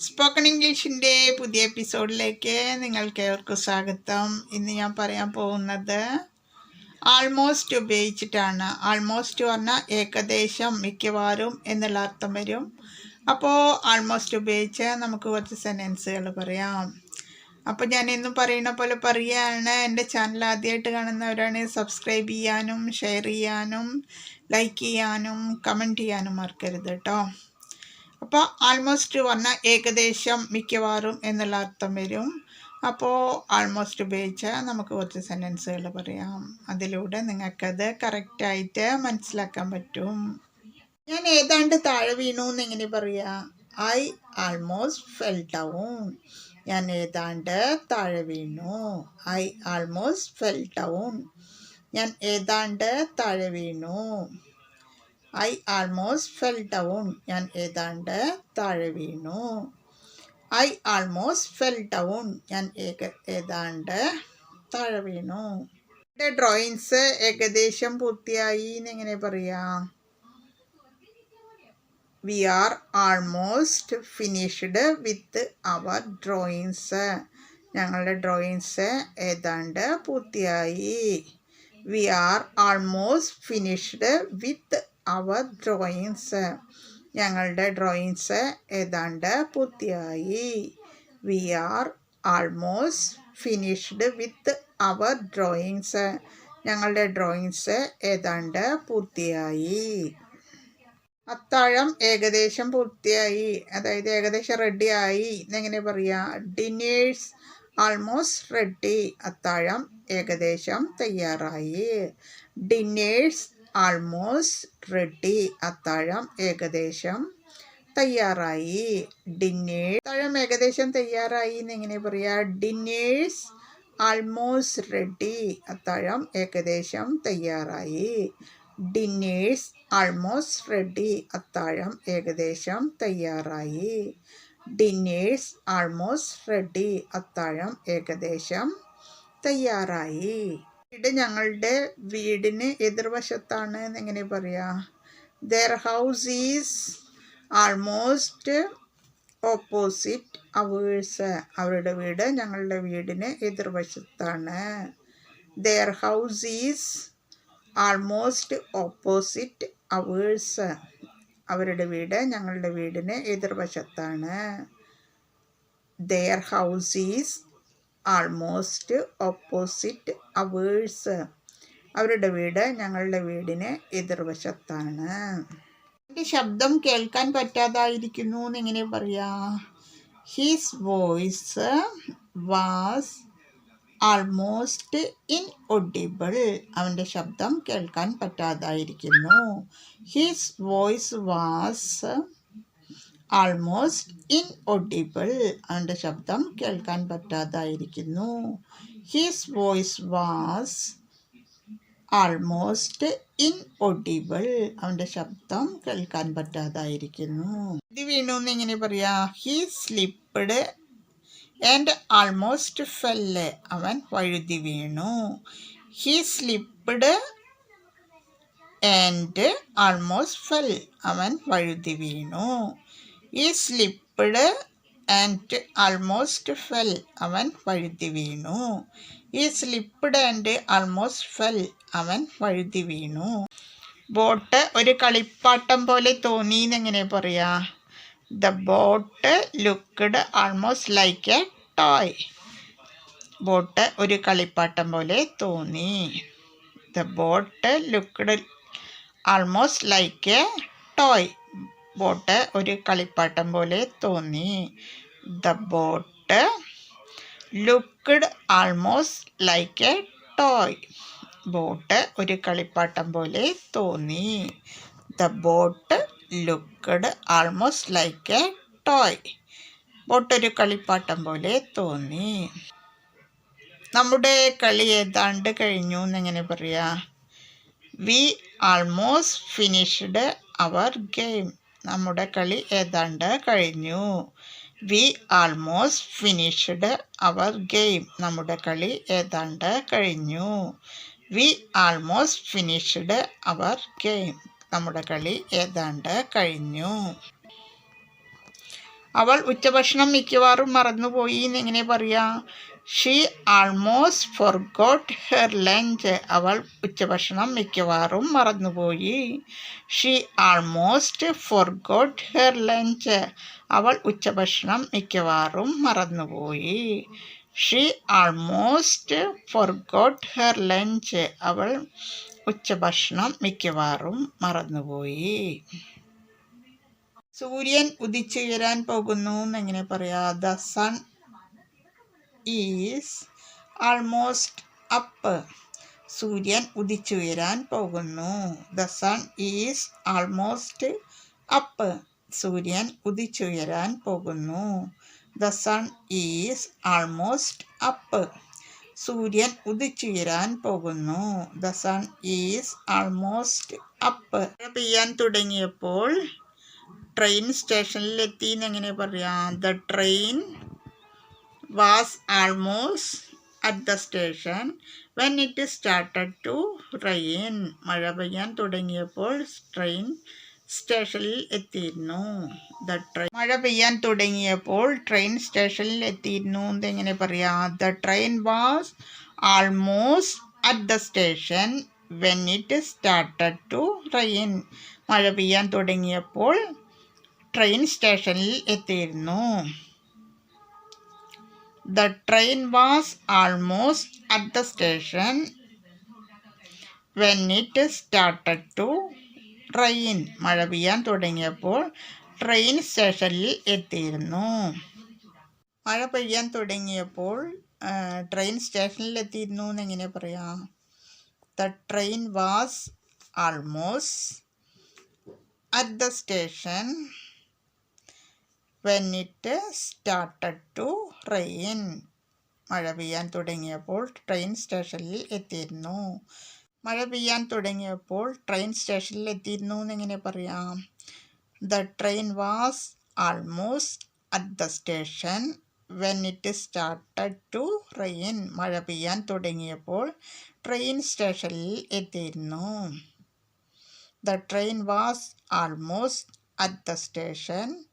Spoken ഇംഗ്ലീഷിന്റെ പുതിയ എപ്പിസോഡിലേക്ക് നിങ്ങൾക്ക് ഏവർക്കും സ്വാഗതം. ഇന്ന് ഞാൻ പറയാൻ പോകുന്നത് ആൾമോസ്റ്റ് ഉപയോഗിച്ചിട്ടാണ്. ആൾമോസ്റ്റ് പറഞ്ഞാൽ ഏകദേശം മിക്കവാറും എന്നുള്ള അർത്ഥം വരും. അപ്പോൾ ആൾമോസ്റ്റ് ഉപയോഗിച്ച് നമുക്ക് കുറച്ച് സെന്റൻസുകൾ പറയാം. അപ്പോൾ ഞാൻ എന്നും പറയുന്ന പോലെ പറയുകയാണ് എന്റെ ചാനൽ ആദ്യമായിട്ട് കാണുന്നവരാണ് സബ്സ്ക്രൈബ് ചെയ്യാനും ഷെയർ ചെയ്യാനും ലൈക്ക് ചെയ്യാനും കമന്റ് ചെയ്യാനും മറക്കരുത് കേട്ടോ അപ്പോൾ ആൾമോസ്റ്റ് വന്ന ഏകദേശം മിക്കവാറും എന്നുള്ള അർത്ഥം വരും. അപ്പോൾ ആൾമോസ്റ്റ് ഉപയോഗിച്ച് നമുക്ക് കുറച്ച് സെന്റൻസുകൾ പറയാം. അതിലൂടെ നിങ്ങൾക്കത് കറക്റ്റായിട്ട് മനസ്സിലാക്കാൻ പറ്റും. ഞാൻ ഏതാണ്ട് താഴെ വീണു എന്ന് എങ്ങനെ പറയാ? ഐ ആൾമോസ്റ്റ് ഫെൽ ഡൗൺ ഞാൻ ഏതാണ്ട് താഴെ വീണു. ഐ ആൾമോസ്റ്റ് ഫെൽ ഡൗൺ ഞാൻ ഏതാണ്ട് താഴെ വീണു. ഐ ആൾമോസ്റ്റ് ഫെൽ ഡൗൺ ഞാൻ ഏതാണ്ട് താഴെ വീണു. ഐ ആൾമോസ്റ്റ് ഫെൽ ഡൗൺ ഞാൻ ഏക ഏതാണ്ട് താഴെ വീണു. എന്റെ ഡ്രോയിങ്സ് ഏകദേശം പൂർത്തിയായി എന്നെങ്ങനെ പറയാം? We are almost finished with our drawings ഞങ്ങളുടെ ഡ്രോയിങ്സ് ഏതാണ്ട് പൂർത്തിയായി. We are almost finished with our drawings ഞങ്ങളുടെ ഡ്രോയിങ്സ് ഏതാണ്ട് പൂർത്തിയായി. We are almost finished with our drawings ഞങ്ങളുടെ ഡ്രോയിങ്സ് ഏതാണ്ട് പൂർത്തിയായി. അത്താഴം ഏകദേശം പൂർത്തിയായി. അതായത് ഏകദേശം റെഡിയായി എന്നെങ്ങനെ പറയുക ഡിന്നേഴ്സ് ആൾമോസ്റ്റ് റെഡി അത്താഴം ഏകദേശം തയ്യാറായി. Dinner's almost ready. അത്താഴം ഏകദേശം തയ്യാറായി. ഡിന്നേഴ്സ്. അത്താഴം ഏകദേശം തയ്യാറായി എന്നെങ്ങനെ പറയുക ഡിന്നേഴ്സ് ആൾമോസ്റ്റ് റെഡി. അത്താഴം ഏകദേശം തയ്യാറായി. Dinner's almost ready. അത്താഴം ഏകദേശം തയ്യാറായി. Dinner's almost ready. അത്താഴം ഏകദേശം തയ്യാറായി. വീട് ഞങ്ങളുടെ വീടിന് എതിർവശത്താണ് എന്നെങ്ങനെ പറയാ. Their house is almost opposite ours അവരുടെ വീട് ഞങ്ങളുടെ വീടിന് എതിർവശത്താണ്. Their house is almost opposite ours അവരുടെ വീട് ഞങ്ങളുടെ വീടിന് എതിർവശത്താണ്. Their house is almost opposite ours അവരുടെ വീട് ഞങ്ങളുടെ വീടിന് എതിർവശത്താണ്. എനിക്ക് ശബ്ദം കേൾക്കാൻ പറ്റാതായിരിക്കുന്നു എന്നിങ്ങനെ പറയാ. His voice was almost inaudible അവന്റെ ശബ്ദം കേൾക്കാൻ പറ്റാതായിരിക്കുന്നു. His voice was almost inaudible അവന്റെ ശബ്ദം കേൾക്കാൻ പറ്റാതായിരിക്കുന്നു. His voice was almost inaudible അവന്റെ ശബ്ദം കേൾക്കാൻ പറ്റാതായിരിക്കുന്നു. ഇത് വീണു എന്ന് എങ്ങനെ പറയാ. He slipped and almost fell അവൻ വഴുതി വീണു. He slipped and almost fell അവൻ വഴുതി വീണു. ഈ സ്ലിപ്പിഡ് ആൻഡ് ആൾമോസ്റ്റ് ഫെൽ അവൻ വഴുതി വീണു. ഈ സ്ലിപ്പിഡ് ആൻഡ് ആൾമോസ്റ്റ് ഫെൽ അവൻ വഴുതി വീണു. ബോട്ട് ഒരു കളിപ്പാട്ടം പോലെ തോന്നി എന്നെങ്ങനെ പറയാ? The boat looked almost like a toy boat ഒരു കളിപ്പാട്ടം പോലെ തോന്നി. The boat looked almost like a toy boat ഒരു കളിപ്പാട്ടം പോലെ തോന്നി. The boat looked almost like a toy boat ഒരു കളിപ്പാട്ടം പോലെ തോന്നി. The boat looked almost like a toy boat ഒരു കളിപ്പാട്ടം പോലെ തോന്നി. നമ്മുടെ കളി ഏതാണ്ട് കഴിഞ്ഞു എന്നെങ്ങനെ പറയാ. We almost finished our game നമ്മുടെ കളി ഏതാണ്ട് കഴിഞ്ഞു. We almost finished our game നമ്മുടെ കളി ഏതാണ്ട് കഴിഞ്ഞു. We almost finished our game നമ്മുടെ കളി ഏതാണ്ട് കഴിഞ്ഞു. അവൾ ഉച്ചഭക്ഷണം മിക്കവാറും മറന്നുപോയി എന്നെങ്ങനെ പറയാ she almost forgot her lunch അവൾ ഉച്ചഭക്ഷണം മിക്കവാറും മറന്നുപോയി. She almost forgot her lunch അവൾ ഉച്ചഭക്ഷണം മിക്കവാറും മറന്നുപോയി. She almost forgot her lunch അവൾ ഉച്ചഭക്ഷണം മിക്കവാറും മറന്നുപോയി. സൂര്യൻ ഉദിച്ചുയരാൻ പോകുന്നു എന്നെങ്ങനെ പറയാ. The sun is almost up സൂര്യൻ ഉദിച്ചുയരാൻ പോകുന്നു. The sun is almost up സൂര്യൻ ഉദിച്ചുയരാൻ പോകുന്നു. The sun is almost up സൂര്യൻ ഉദിച്ചുയരാൻ പോകുന്നു. The sun is almost up പെയ്യാൻ തുടങ്ങിയപ്പോൾ ട്രെയിൻ സ്റ്റേഷനിലെത്തി എന്നെങ്ങനെ പറയാം? The train was almost at the station when it started to rain മഴ പെയ്യാൻ തുടങ്ങിയപ്പോൾ ട്രെയിൻ സ്റ്റേഷനിൽ എത്തിയിരുന്നു ദ ട്രെയിൻ മഴ പെയ്യാൻ തുടങ്ങിയപ്പോൾ ട്രെയിൻ സ്റ്റേഷനിൽ എത്തിയിരുന്നു എന്നെങ്ങനെ പറയാം? The train was almost at the station when it started to rain മഴ പെയ്യാൻ തുടങ്ങിയപ്പോൾ ട്രെയിൻ സ്റ്റേഷനിൽ എത്തിയിരുന്നു. The train was almost at the station when it started to train മഴ പെയ്യാൻ തുടങ്ങിയപ്പോൾ ട്രെയിൻ സ്റ്റേഷനിൽ എത്തിയിരുന്നു. മഴ പെയ്യാൻ തുടങ്ങിയപ്പോൾ ട്രെയിൻ സ്റ്റേഷനിൽ എത്തിയിരുന്നു എന്ന് എങ്ങനെ പറയാം? The train was almost at the station when it started to rain. മഴ പെയ്യാൻ തുടങ്ങിയപ്പോൾ ട്രെയിൻ സ്റ്റേഷനിൽ എത്തിയിരുന്നു. മഴ പെയ്യാൻ തുടങ്ങിയപ്പോൾ ട്രെയിൻ സ്റ്റേഷനിൽ എത്തിയിരുന്നു എന്നെങ്ങനെ പറയാം? The train was almost at the station when it started to rain മഴ പെയ്യാൻ തുടങ്ങിയപ്പോൾ ട്രെയിൻ സ്റ്റേഷനിൽ എത്തിയിരുന്നു. The train was almost at the station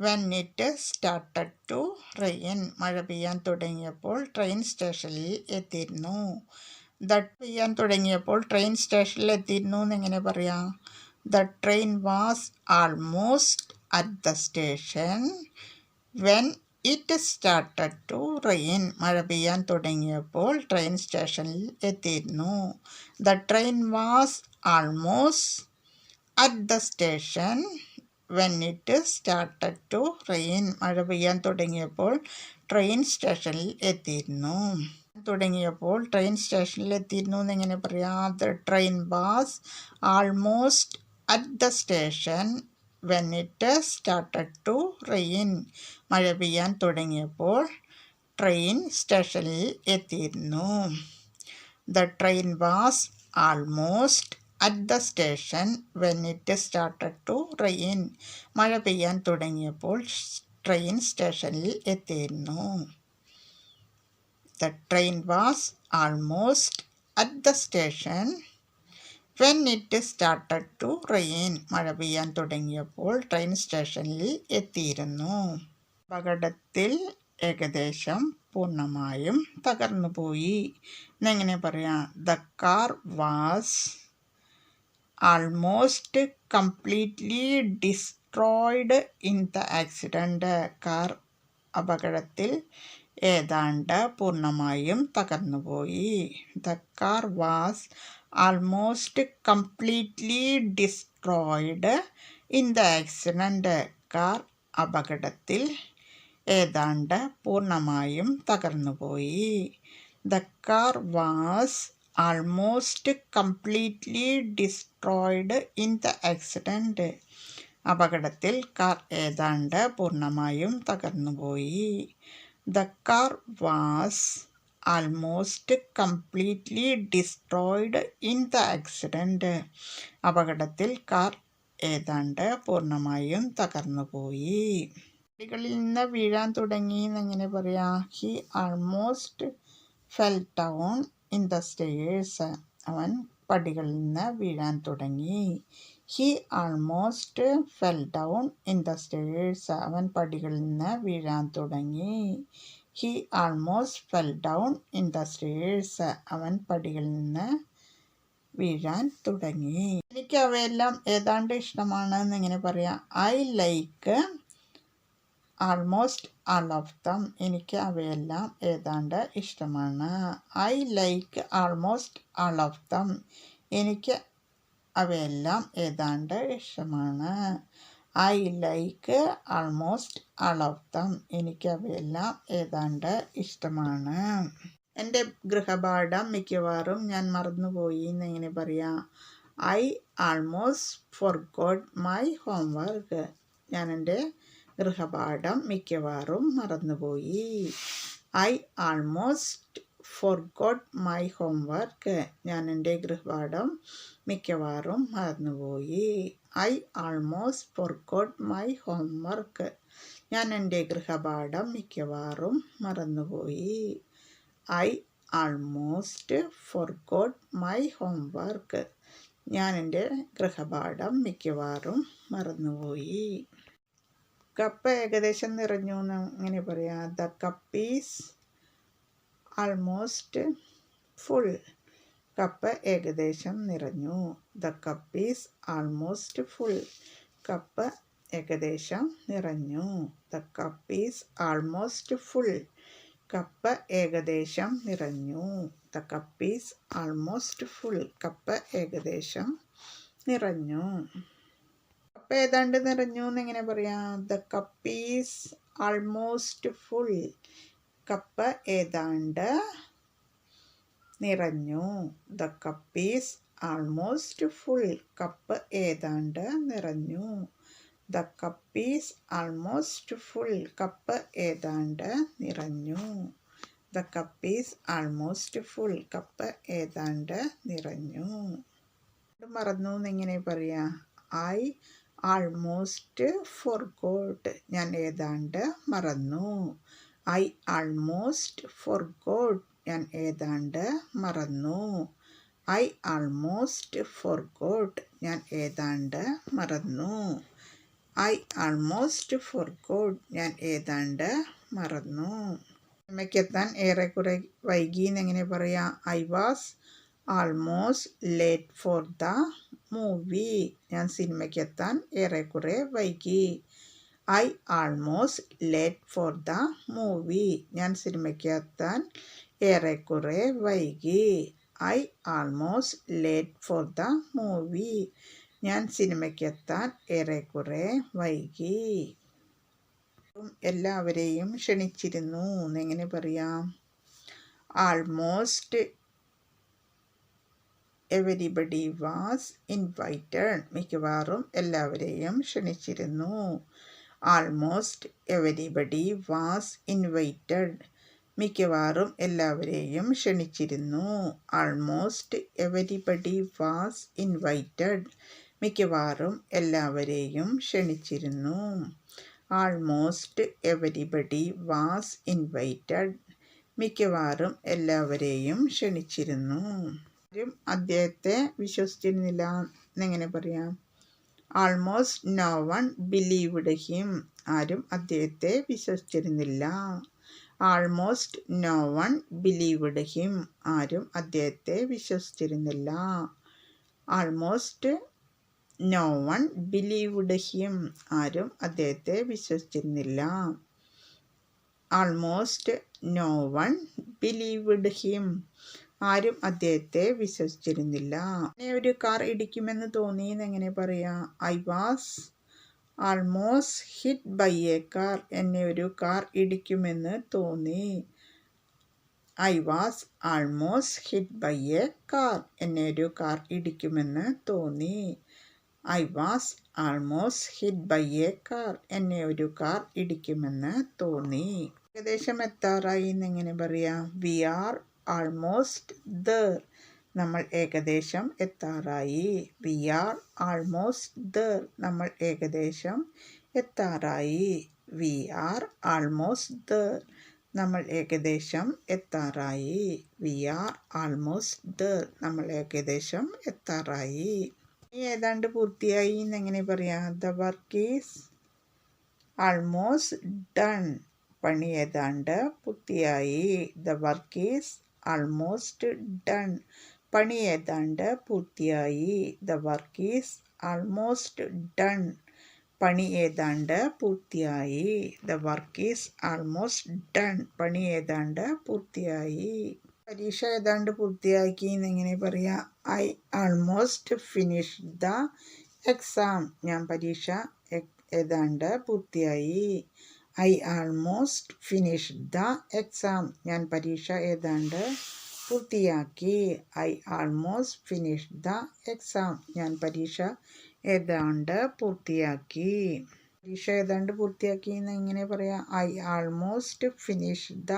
when it started to rain മഴ പെയ്യാൻ തുടങ്ങിയപ്പോൾ ട്രെയിൻ സ്റ്റേഷനിൽ എത്തിയിരുന്നു. ദ പെയ്യാൻ തുടങ്ങിയപ്പോൾ ട്രെയിൻ സ്റ്റേഷനിൽ എത്തിയിരുന്നു എന്നെങ്ങനെ പറയാം? The train was almost at the station when it started to rain മഴ പെയ്യാൻ തുടങ്ങിയപ്പോൾ ട്രെയിൻ സ്റ്റേഷനിൽ എത്തിയിരുന്നു. The train was almost at the station when it started to rain മഴ പെയ്യാൻ തുടങ്ങിയപ്പോൾ ട്രെയിൻ സ്റ്റേഷനിൽ എത്തിയിരുന്നു. തുടങ്ങിയപ്പോൾ ട്രെയിൻ സ്റ്റേഷനിൽ എത്തിയിരുന്നു എന്നെങ്ങനെ പറയാം. The train was almost at the station when it started to rain മഴ പെയ്യാൻ തുടങ്ങിയപ്പോൾ ട്രെയിൻ സ്റ്റേഷനിൽ എത്തിയിരുന്നു. The train was almost at the station when it started to rain മഴ പെയ്യാൻ തുടങ്ങിയപ്പോൾ ട്രെയിൻ സ്റ്റേഷനിൽ എത്തിയിരുന്നു. The train was almost at the station when it started to rain മഴ പെയ്യാൻ തുടങ്ങിയപ്പോൾ ട്രെയിൻ സ്റ്റേഷനിൽ എത്തിയിരുന്നു. അപകടത്തിൽ ഏകദേശം പൂർണമായും തകർന്നുപോയി എന്നെങ്ങനെ പറയാം? The car was almost completely destroyed in the accident car അപകടത്തിൽ ഏതാണ്ട് പൂർണമായും തകർന്നുപോയി the car was almost completely destroyed in the accident car അപകടത്തിൽ ഏതാണ്ട് പൂർണമായും തകർന്നുപോയി. The car was almost completely destroyed in the accident അപകടത്തിൽ കാർ ഏതാണ്ട് പൂർണമായും തകർന്നുപോയി. The car was almost completely destroyed in the accident അപകടത്തിൽ കാർ ഏതാണ്ട് പൂർണമായും തകർന്നുപോയി. കുട്ടികളിൽ നിന്ന് വീഴാൻ തുടങ്ങി എന്നെങ്ങനെ പറയാം. He almost fell down in the stairs അവൻ പടികളിൽ നിന്ന് വീഴാൻ തുടങ്ങി. He almost fell down in the stairs അവൻ പടികളിൽ നിന്ന് വീഴാൻ തുടങ്ങി. He almost fell down in the stairs അവൻ പടികളിൽ നിന്ന് വീഴാൻ തുടങ്ങി. എനിക്ക് അവയെല്ലാം ഏതാണ്ട് ഇഷ്ടമാണ് എന്നിങ്ങനെ പറയാം. I like almost all of them എനിക്ക് അവയെല്ലാം ഏതാണ്ട് ഇഷ്ടമാണ്. I like almost all of them എനിക്ക് അവയെല്ലാം ഏതാണ്ട് ഇഷ്ടമാണ്. I like almost all of them എനിക്ക് അവയെല്ലാം ഏതാണ്ട് ഇഷ്ടമാണ്. എന്റെ ഗൃഹപാഠം മിക്കവാറും ഞാൻ മറന്നുപോയി എന്നിങ്ങനെ പറയാം. I almost forgot my homework ഞാൻ എന്റെ ഗൃഹപാഠം മിക്കവാറും മറന്നുപോയി. I almost forgot my homework ഞാൻ എന്റെ ഗൃഹപാഠം മിക്കവാറും മറന്നുപോയി. I almost forgot my homework ഞാൻ എന്റെ ഗൃഹപാഠം മിക്കവാറും മറന്നുപോയി. I almost forgot my homework ഞാൻ എന്റെ ഗൃഹപാഠം മിക്കവാറും മറന്നുപോയി. കപ്പ് ഏകദേശം നിറഞ്ഞു എന്ന് അങ്ങനെ പറയാം. The cup is almost full. Cup ഏകദേശം നിറഞ്ഞു. The cup is almost full. Cup ഏകദേശം നിറഞ്ഞു. The cup is almost full. Cup ഏകദേശം നിറഞ്ഞു. The cup is almost full. Cup ഏകദേശം നിറഞ്ഞു. കപ്പ് ഏതാണ്ട് നിറഞ്ഞു എന്നെങ്ങനെ പറയാം. The cup is almost full cup ഏതാണ്ട് നിറഞ്ഞു. The cup is almost full cup ഏതാണ്ട് നിറഞ്ഞു. The cup is almost full cup ഏതാണ്ട് നിറഞ്ഞു. The cup is almost full cup ഏതാണ്ട് നിറഞ്ഞു. മറന്നു എന്നിങ്ങനെ പറയാം. ഐ ആൾമോസ്റ്റ് ഫോർഗോട്ട് ഞാൻ ഏതാണ്ട് മറന്നു. ഐ ആൾമോസ്റ്റ് ഫോർഗോട്ട് ഞാൻ ഏതാണ്ട് മറന്നു. ഐ ആൾമോസ്റ്റ് ഫോർഗോട്ട് ഞാൻ ഏതാണ്ട് മറന്നു. ഐ ആൾമോസ്റ്റ് ഫോർഗോട്ട് ഞാൻ ഏതാണ്ട് മറന്നു. അമ്മയ്ക്കെത്താൻ ഏറെക്കുറെ വൈകി എന്നെങ്ങനെ പറയാം? I was almost late for the movie ഞാൻ സിനിമയ്ക്കെത്താൻ ഏറെക്കുറെ വൈകി. I almost late for the movie. ഞാൻ സിനിമയ്ക്ക് എത്താൻ ഏറെക്കുറെ വൈകി. I almost late for the movie. ഞാൻ സിനിമയ്ക്ക് എത്താൻ ഏറെക്കുറെ വൈകി. എല്ലാവരെയും ക്ഷണിച്ചിരുന്നു. എന്നെങ്ങനെ പറയാം? ആൾമോസ്റ്റ് എവരിബഡി വാസ് ഇൻവൈറ്റഡ് മിക്കവാറും എല്ലാവരെയും ക്ഷണിച്ചിരുന്നു. ആൾമോസ്റ്റ് എവരിബഡി വാസ് ഇൻവൈറ്റഡ് മിക്കവാറും എല്ലാവരെയും ക്ഷണിച്ചിരുന്നു. ആൾമോസ്റ്റ് എവരിബഡി വാസ് ഇൻവൈറ്റഡ് മിക്കവാറും എല്ലാവരെയും ക്ഷണിച്ചിരുന്നു. ആൾമോസ്റ്റ് എവരിബഡി വാസ് ഇൻവൈറ്റഡ് മിക്കവാറും എല്ലാവരെയും ക്ഷണിച്ചിരുന്നു. ആരും അദ്ദേഹത്തെ വിശ്വസിച്ചിരുന്നില്ല. എന്നെങ്ങനെ പറയാം? Almost no one believed him ആരും അദ്ദേഹത്തെ വിശ്വസിച്ചിരുന്നില്ല. Almost no one believed him ആരും അദ്ദേഹത്തെ വിശ്വസിച്ചിരുന്നില്ല. Almost no one believed him ആരും അദ്ദേഹത്തെ വിശ്വസിച്ചിരുന്നില്ല. Almost no one believed him ആരും അദ്ദേഹത്തെ വിശ്വസിച്ചിരുന്നില്ല. ഒരു കാർ ഇടിക്കുമെന്ന് തോന്നി എന്നെങ്ങനെ പറയാ? I was almost hit by a car എന്നെ ഒരു കാർ ഇടിക്കുമെന്ന് തോന്നി. I was almost hit by a car എന്നെ ഒരു കാർ ഇടിക്കുമെന്ന് തോന്നി. I was almost hit by a car എന്നെ ഒരു കാർ ഇടിക്കുമെന്ന് തോന്നി. ഏകദേശം എത്താറായി എന്നെങ്ങനെ പറയാം? വി ആർ ആൾമോസ്റ്റ് ദർ നമ്മൾ ഏകദേശം എത്താറായി. വി ആർ ആൾമോസ്റ്റ് ദർ നമ്മൾ ഏകദേശം എത്താറായി. വി ആർ ആൾമോസ്റ്റ് ദർ നമ്മൾ ഏകദേശം എത്താറായി. വി ആർ ആൾമോസ്റ്റ് ദർ നമ്മൾ ഏകദേശം എത്താറായി. ഏതാണ്ട് പൂർത്തിയായി എന്നെങ്ങനെ പറയാം? The work is almost done പണി ഏതാണ്ട് പൂർത്തിയായി. The work is almost done പണി ഏതാണ്ട് പൂർത്തിയായി. The work is almost done പണി ഏതാണ്ട് പൂർത്തിയായി. The work is almost done പണി ഏതാണ്ട് പൂർത്തിയായി. പരീക്ഷ ഏതാണ്ട് പൂർത്തിയാക്കി എന്നെങ്ങനെ പറയാം. I almost finish the exam ഞാൻ പരീക്ഷ ഏതാണ്ട് പൂർത്തിയായി. I almost finish the exam ഞാൻ പരീക്ഷ ഏതാണ്ട് പൂർത്തിയാക്കി. I almost finish the exam ഞാൻ പരീക്ഷ ഏതാണ്ട് പൂർത്തിയാക്കി. പരീക്ഷ ഏതാണ്ട് പൂർത്തിയാക്കി എന്ന് എങ്ങനെ പറയാം? I almost finish the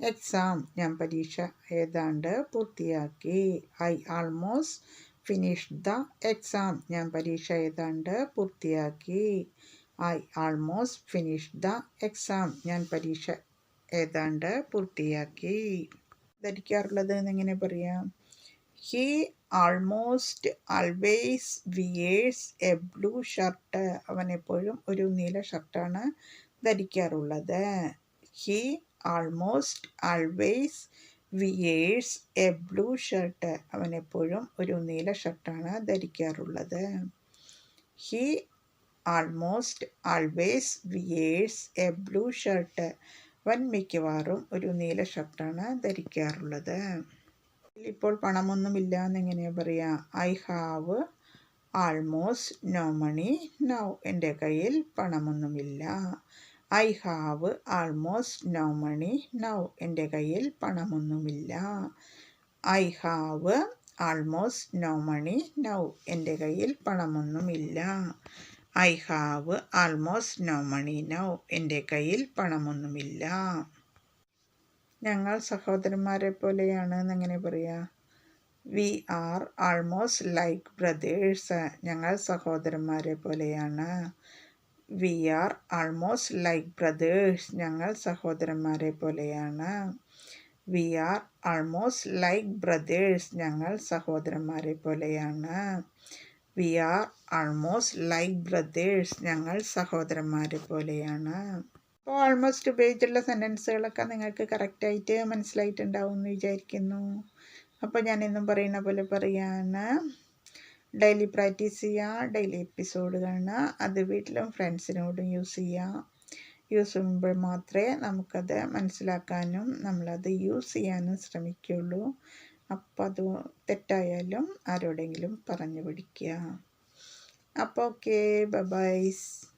exam ഞാൻ പരീക്ഷ ഏതാണ്ട് പൂർത്തിയാക്കി. I almost finish the exam ഞാൻ പരീക്ഷ ഏതാണ്ട് പൂർത്തിയാക്കി. I almost finish the exam ഞാൻ പരീക്ഷ ഏതാണ്ട് പൂർത്തിയാക്കി. ധരിക്കാറുള്ളത് എന്നെങ്ങനെ പറയാം? He almost always wears a blue shirt അവൻ എപ്പോഴും ഒരു നീല ഷർട്ടാണ് ധരിക്കാറുള്ളത്. He almost always wears a blue shirt അവൻ എപ്പോഴും ഒരു നീല ഷർട്ടാണ് ധരിക്കാറുള്ളത്. He almost always wears a blue shirt വൻ മിക്കവാറും ഒരു നീല ഷർട്ടാണ് ധരിക്കാറുള്ളത്. ഇപ്പോൾ പണമൊന്നുമില്ല എന്നെങ്ങനെയാണ് പറയുക I have almost no money now എന്റെ കയ്യിൽ പണമൊന്നുമില്ല. I have almost no money now എന്റെ കയ്യിൽ പണമൊന്നുമില്ല. I have almost no money now എന്റെ കയ്യിൽ പണമൊന്നുമില്ല. I have almost no money now എന്റെ കയ്യിൽ പണമൊന്നുമില്ല. ഞങ്ങൾ സഹോദരന്മാരെ പോലെയാണ് എന്നെങ്ങനെ പറയാ? We are almost like brothers ഞങ്ങൾ സഹോദരന്മാരെ പോലെയാണ്. We are almost like brothers ഞങ്ങൾ സഹോദരന്മാരെ പോലെയാണ്. We are almost like brothers ഞങ്ങൾ സഹോദരന്മാരെ പോലെയാണ്. We are almost like brothers ഞങ്ങൾ സഹോദരന്മാരെ പോലെയാണ്. അപ്പോൾ ആൾമോസ്റ്റ് ഉപയോഗിച്ചുള്ള സെന്റൻസുകളൊക്കെ നിങ്ങൾക്ക് കറക്റ്റായിട്ട് മനസ്സിലായിട്ടുണ്ടാവും എന്ന് വിചാരിക്കുന്നു. അപ്പോൾ ഞാൻ എന്നും പറയുന്ന പോലെ പറയാണ് ഡെയിലി പ്രാക്ടീസ് ചെയ്യുക ഡെയിലി എപ്പിസോഡ് കാണുക അത് വീട്ടിലും ഫ്രണ്ട്സിനോടും യൂസ് ചെയ്യുക യൂസ് ചെയ്യുമ്പോൾ മാത്രമേ നമുക്കത് മനസ്സിലാക്കാനും നമ്മളത് യൂസ് ചെയ്യാനും ശ്രമിക്കുള്ളൂ അപ്പോൾ അത് തെറ്റായാലും ആരോടെങ്കിലും പറഞ്ഞു പഠിക്കുക Apo, okay. Bye-bye.